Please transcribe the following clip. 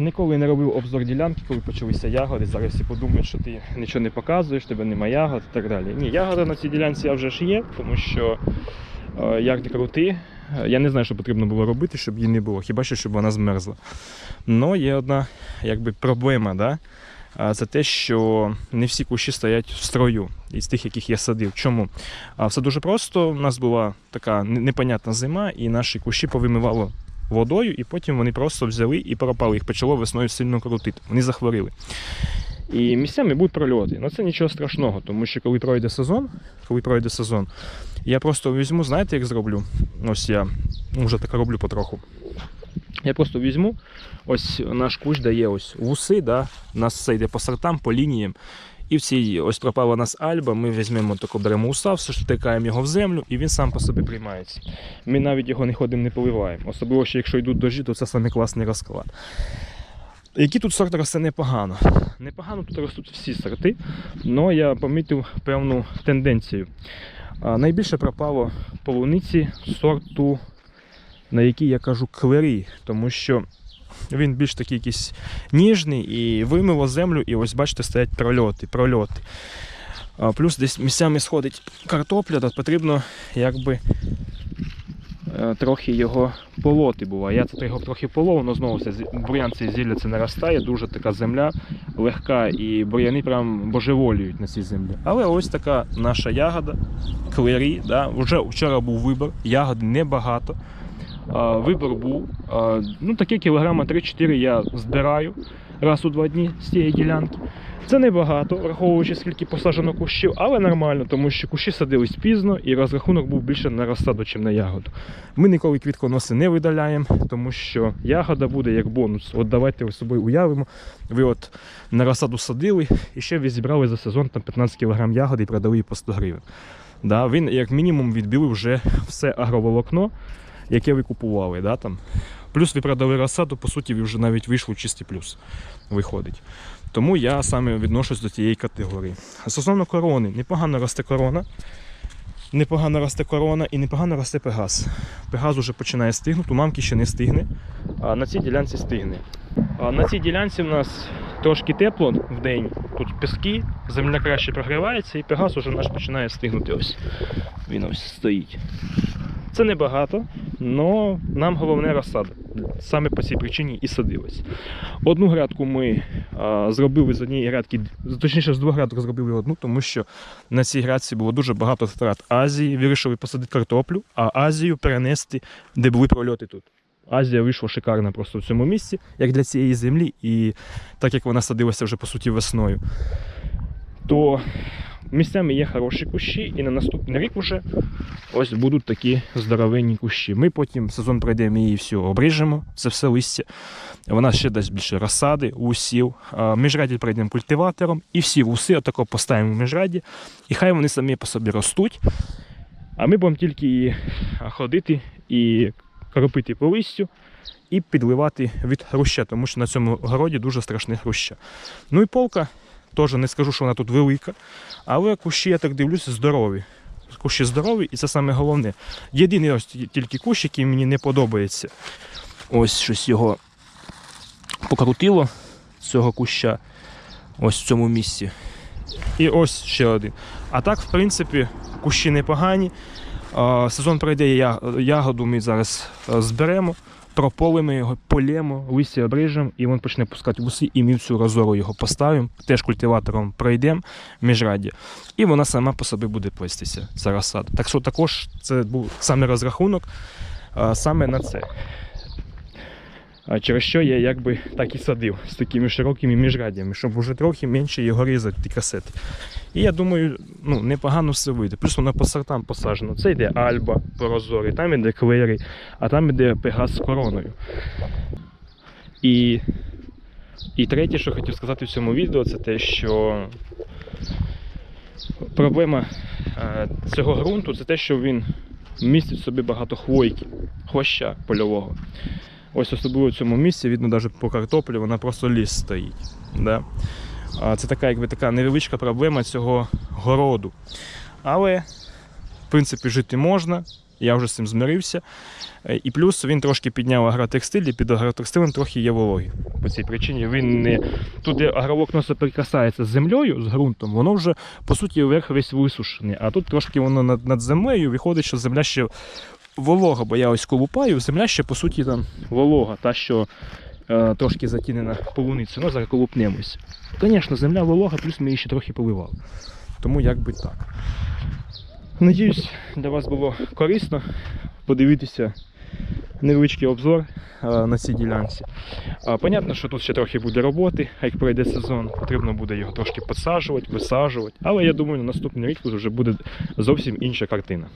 Ніколи не робив обзор ділянки, коли почалися ягоди. Зараз всі подумають, що ти нічого не показуєш, тебе нема ягод і так далі. Ні, ягода на цій ділянці вже ж є, тому що е, як не крути, е, я не знаю, що потрібно було робити, щоб її не було, хіба що щоб вона змерзла. Но є одна якби, проблема, да? Це те, що не всі кущі стоять в строю із тих, яких я садив. Чому? Все дуже просто. У нас була така непонятна зима, і наші кущі повимивало водою, і потім вони просто взяли і пропали. Їх почало весною сильно крутити. Вони захворіли. І місцями будуть прольоти. Ну це нічого страшного, тому що коли пройде сезон, коли пройде сезон, я просто візьму, знаєте, як зроблю? Ось я вже так роблю потроху. Я просто візьму, ось наш кущ дає ось вуси, да? у нас все йде по сортам, по лініям. І в цій ось пропала нас альба, ми візьмемо таку беремо уса, все ж втикаємо його в землю, і він сам по собі приймається. Ми навіть його не ходимо, не поливаємо. Особливо, що якщо йдуть дожі, то це саме класний розклад. Які тут сорти росте непогано. Непогано тут ростуть всі сорти, але я помітив певну тенденцію. Найбільше пропало полуниці сорту, на який я кажу клері, тому що він більш такий якийсь ніжний і вимило землю, і ось бачите, стоять прольоти, прольоти. Плюс десь місцями сходить картопля, то потрібно якби е, трохи його полоти буває. Я це його трохи полов, але знову це бур'ян цей зілля це наростає, дуже така земля легка, і бур'яни прям божеволюють на цій землі. Але ось така наша ягода, клері. Да? Вже вчора був вибор, ягоди небагато. Вибор був. Ну, таке кілограма 3-4 я збираю раз у два дні з цієї ділянки. Це небагато, враховуючи скільки посаджено кущів, але нормально, тому що кущі садились пізно і розрахунок був більше на розсаду, ніж на ягоду. Ми ніколи квітконоси не видаляємо, тому що ягода буде як бонус. От давайте собою уявимо. Ви от на розсаду садили і ще ви зібрали за сезон там 15 кг ягоди і продали її по 100 гривень. Да, він як мінімум відбив вже все агроволокно, яке ви купували. Да, там. Плюс ви продали розсаду, по суті, ви вже навіть вийшло чистий плюс виходить. Тому я саме відношусь до цієї категорії. Стосовно корони, непогано росте корона. Непогано росте корона і непогано росте пегас. Пегас уже починає стигнути, у мамки ще не стигне, а на цій ділянці стигне. А на цій ділянці в нас трошки тепло в день. Тут піски, земля краще прогрівається, і пегас уже наш починає стигнути. Ось він ось стоїть. Це небагато, але нам головне розсада. Саме по цій причині і садилось. Одну грядку ми а, зробили з однієї грядки, точніше з двох грядок зробили одну, тому що на цій грядці було дуже багато втрат Азії. Вирішили посадити картоплю, а Азію перенести, де були прольоти тут. Азія вийшла шикарна просто в цьому місці, як для цієї землі, і так як вона садилася вже по суті весною, то місцями є хороші кущі, і на наступний рік вже ось будуть такі здоровенні кущі. Ми потім сезон пройдемо її все обріжемо, це все листя. Вона ще дасть більше розсади, усів. Міжраді пройдемо культиватором, і всі вуси отако поставимо в міжраді, і хай вони самі по собі ростуть. А ми будемо тільки ходити і кропити по листю і підливати від хруща, тому що на цьому городі дуже страшне хруща. Ну і полка, теж не скажу, що вона тут велика, але кущі, я так дивлюся, здорові. Кущі здорові, і це саме головне. Єдиний ось тільки кущ, який мені не подобається. Ось щось його покрутило цього куща. Ось в цьому місці. І ось ще один. А так, в принципі, кущі непогані. Сезон пройде, ягоду ми зараз е, зберемо, прополимо його, полємо, листя обріжемо, і він почне пускати вуси, і ми всю розору його поставимо, теж культиватором пройдемо міжраді. І вона сама по собі буде плестися, ця розсада. Так що також це був саме розрахунок саме на це. Через що я якби так і садив з такими широкими міжрадями, щоб вже трохи менше його різати касети. І я думаю, ну, непогано все вийде. Плюс воно по сортам посаджено. Це йде Альба прозорий, там йде Клері, а там йде Пегас з короною. І, і третє, що хотів сказати в цьому відео, це те, що проблема е, цього ґрунту це те, що він містить в собі багато хвойки, хвоща польового. Ось особливо в цьому місці, видно навіть по картоплі, вона просто ліс стоїть. Да? Це така, якби така невеличка проблема цього городу. Але, в принципі, жити можна. Я вже з цим змирився. І плюс він трошки підняв агротекстиль, і під агротекстилем трохи є вологі. По цій причині він не тут, де агроволокно соприкасається з землею, з ґрунтом, воно вже по суті верх весь висушений. А тут трошки воно над землею виходить, що земля ще волога, бо я ось колупаю, земля ще по суті там волога, та що е, трошки затінена полуницю. Ну, зараз колупнемось. Звісно, земля волога, плюс ми її ще трохи поливали. Тому як би так. Надіюсь, для вас було корисно подивитися невеличкий обзор е, на цій ділянці. А, Понятно, що тут ще трохи буде роботи, а як пройде сезон, потрібно буде його трошки підсаджувати, висаджувати. Але я думаю, на наступний рік тут вже буде зовсім інша картина.